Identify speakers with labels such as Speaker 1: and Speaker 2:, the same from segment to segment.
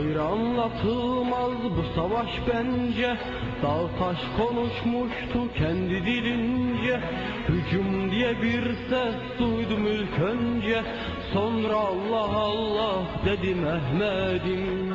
Speaker 1: anlatılmaz bu savaş bence. Dağ taş konuşmuştu kendi dilince. Hücum diye bir ses duydum ilk önce. Sonra Allah Allah dedi Mehmet'im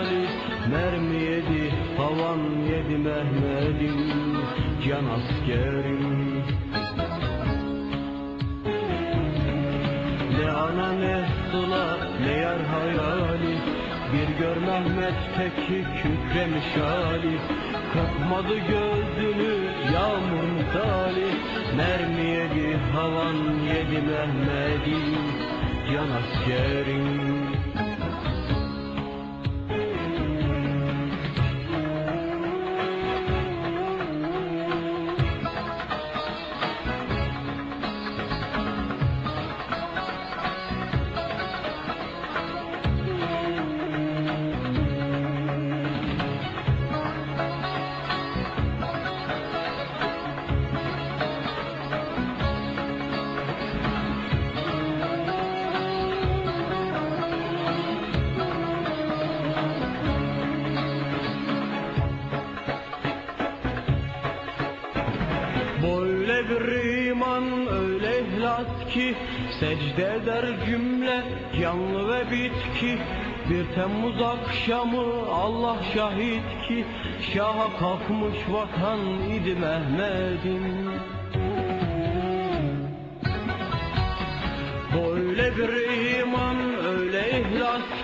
Speaker 1: Mermi yedi havan yedi Mehmet'im Can askerim. Ne ana ne sıla ne yar hayali Bir gör Mehmet'teki kükremiş hali. Kırpmadı gözünü yağmur misali Mermi yedi havan yedi Mehmet'im Can askerim ihlas ki Secde eder cümle canlı ve bitki. Bir Temmuz akşamı Allah şahit ki Şaha kalkmış vatan idi Mehmet'im. Böyle bir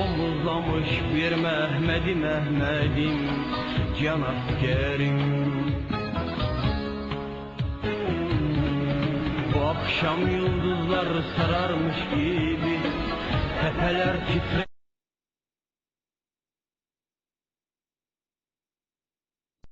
Speaker 1: Omuzlamış bir Mehmet'i Mehmet'im Can askerim Bu akşam yıldızlar sararmış gibi Tepeler titre